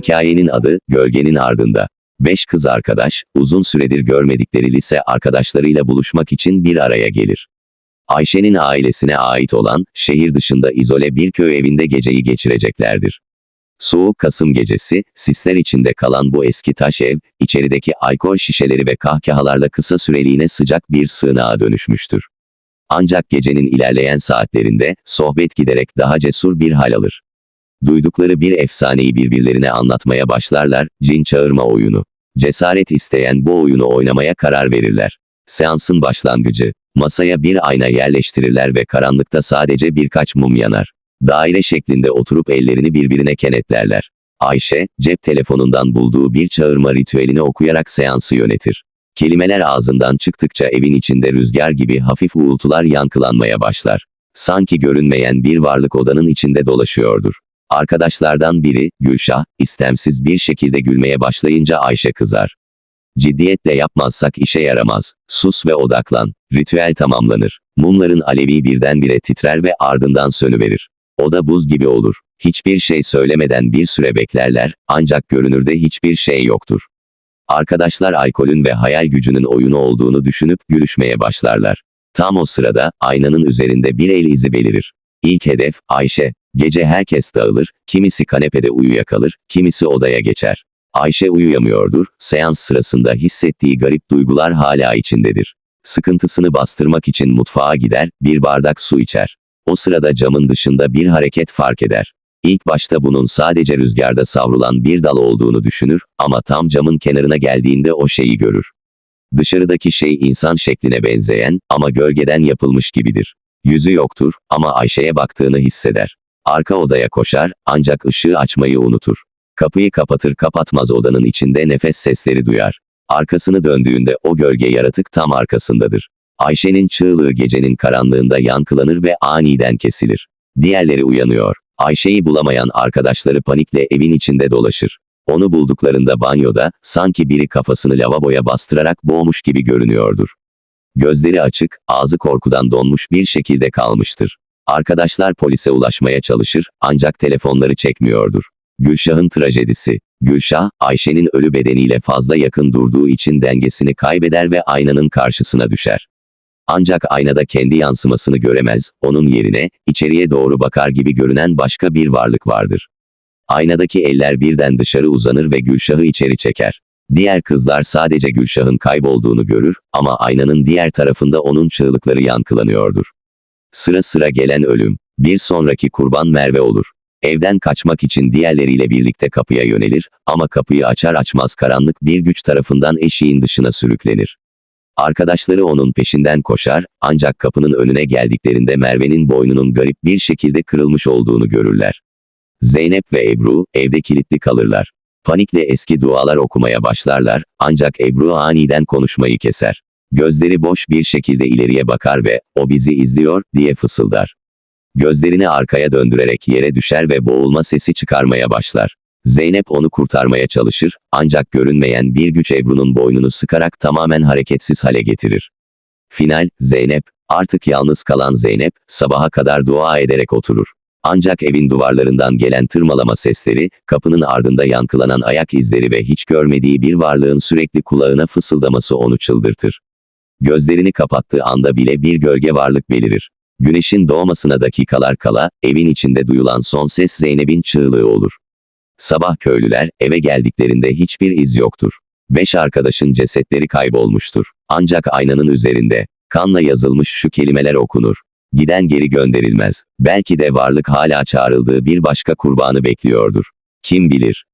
Hikayenin adı, Gölgenin Ardında. Beş kız arkadaş, uzun süredir görmedikleri lise arkadaşlarıyla buluşmak için bir araya gelir. Ayşe'nin ailesine ait olan, şehir dışında izole bir köy evinde geceyi geçireceklerdir. Soğuk Kasım gecesi, sisler içinde kalan bu eski taş ev, içerideki alkol şişeleri ve kahkahalarla kısa süreliğine sıcak bir sığınağa dönüşmüştür. Ancak gecenin ilerleyen saatlerinde, sohbet giderek daha cesur bir hal alır. Duydukları bir efsaneyi birbirlerine anlatmaya başlarlar, cin çağırma oyunu. Cesaret isteyen bu oyunu oynamaya karar verirler. Seansın başlangıcı. Masaya bir ayna yerleştirirler ve karanlıkta sadece birkaç mum yanar. Daire şeklinde oturup ellerini birbirine kenetlerler. Ayşe, cep telefonundan bulduğu bir çağırma ritüelini okuyarak seansı yönetir. Kelimeler ağzından çıktıkça evin içinde rüzgar gibi hafif uğultular yankılanmaya başlar. Sanki görünmeyen bir varlık odanın içinde dolaşıyordur. Arkadaşlardan biri, Gülşah, istemsiz bir şekilde gülmeye başlayınca Ayşe kızar. Ciddiyetle yapmazsak işe yaramaz. Sus ve odaklan. Ritüel tamamlanır. Mumların alevi birdenbire titrer ve ardından sönüverir. Oda buz gibi olur. Hiçbir şey söylemeden bir süre beklerler, ancak görünürde hiçbir şey yoktur. Arkadaşlar alkolün ve hayal gücünün oyunu olduğunu düşünüp gülüşmeye başlarlar. Tam o sırada, aynanın üzerinde bir el izi belirir. İlk hedef, Ayşe. Gece herkes dağılır, kimisi kanepede uyuyakalır, kimisi odaya geçer. Ayşe uyuyamıyordur, seans sırasında hissettiği garip duygular hala içindedir. Sıkıntısını bastırmak için mutfağa gider, bir bardak su içer. O sırada camın dışında bir hareket fark eder. İlk başta bunun sadece rüzgarda savrulan bir dal olduğunu düşünür, ama tam camın kenarına geldiğinde o şeyi görür. Dışarıdaki şey insan şekline benzeyen, ama gölgeden yapılmış gibidir. Yüzü yoktur, ama Ayşe'ye baktığını hisseder. Arka odaya koşar, ancak ışığı açmayı unutur. Kapıyı kapatır kapatmaz odanın içinde nefes sesleri duyar. Arkasını döndüğünde o gölge yaratık tam arkasındadır. Ayşe'nin çığlığı gecenin karanlığında yankılanır ve aniden kesilir. Diğerleri uyanıyor. Ayşe'yi bulamayan arkadaşları panikle evin içinde dolaşır. Onu bulduklarında banyoda, sanki biri kafasını lavaboya bastırarak boğmuş gibi görünüyordur. Gözleri açık, ağzı korkudan donmuş bir şekilde kalmıştır. Arkadaşlar polise ulaşmaya çalışır, ancak telefonları çekmiyordur. Gülşah'ın trajedisi. Gülşah, Ayşe'nin ölü bedeniyle fazla yakın durduğu için dengesini kaybeder ve aynanın karşısına düşer. Ancak aynada kendi yansımasını göremez, onun yerine, içeriye doğru bakar gibi görünen başka bir varlık vardır. Aynadaki eller birden dışarı uzanır ve Gülşah'ı içeri çeker. Diğer kızlar sadece Gülşah'ın kaybolduğunu görür, ama aynanın diğer tarafında onun çığlıkları yankılanıyordur. Sıra sıra gelen ölüm. Bir sonraki kurban Merve olur. Evden kaçmak için diğerleriyle birlikte kapıya yönelir, ama kapıyı açar açmaz karanlık bir güç tarafından eşiğin dışına sürüklenir. Arkadaşları onun peşinden koşar, ancak kapının önüne geldiklerinde Merve'nin boynunun garip bir şekilde kırılmış olduğunu görürler. Zeynep ve Ebru, evde kilitli kalırlar. Panikle eski dualar okumaya başlarlar, ancak Ebru aniden konuşmayı keser. Gözleri boş bir şekilde ileriye bakar ve, o bizi izliyor, diye fısıldar. Gözlerini arkaya döndürerek yere düşer ve boğulma sesi çıkarmaya başlar. Zeynep onu kurtarmaya çalışır, ancak görünmeyen bir güç Ebru'nun boynunu sıkarak tamamen hareketsiz hale getirir. Final, Zeynep, artık yalnız kalan Zeynep, sabaha kadar dua ederek oturur. Ancak evin duvarlarından gelen tırmalama sesleri, kapının ardında yankılanan ayak izleri ve hiç görmediği bir varlığın sürekli kulağına fısıldaması onu çıldırtır. Gözlerini kapattığı anda bile bir gölge varlık belirir. Güneşin doğmasına dakikalar kala, evin içinde duyulan son ses Zeynep'in çığlığı olur. Sabah köylüler, eve geldiklerinde hiçbir iz yoktur. Beş arkadaşın cesetleri kaybolmuştur. Ancak aynanın üzerinde, kanla yazılmış şu kelimeler okunur. Giden geri gönderilmez. Belki de varlık hala çağrıldığı bir başka kurbanı bekliyordur. Kim bilir?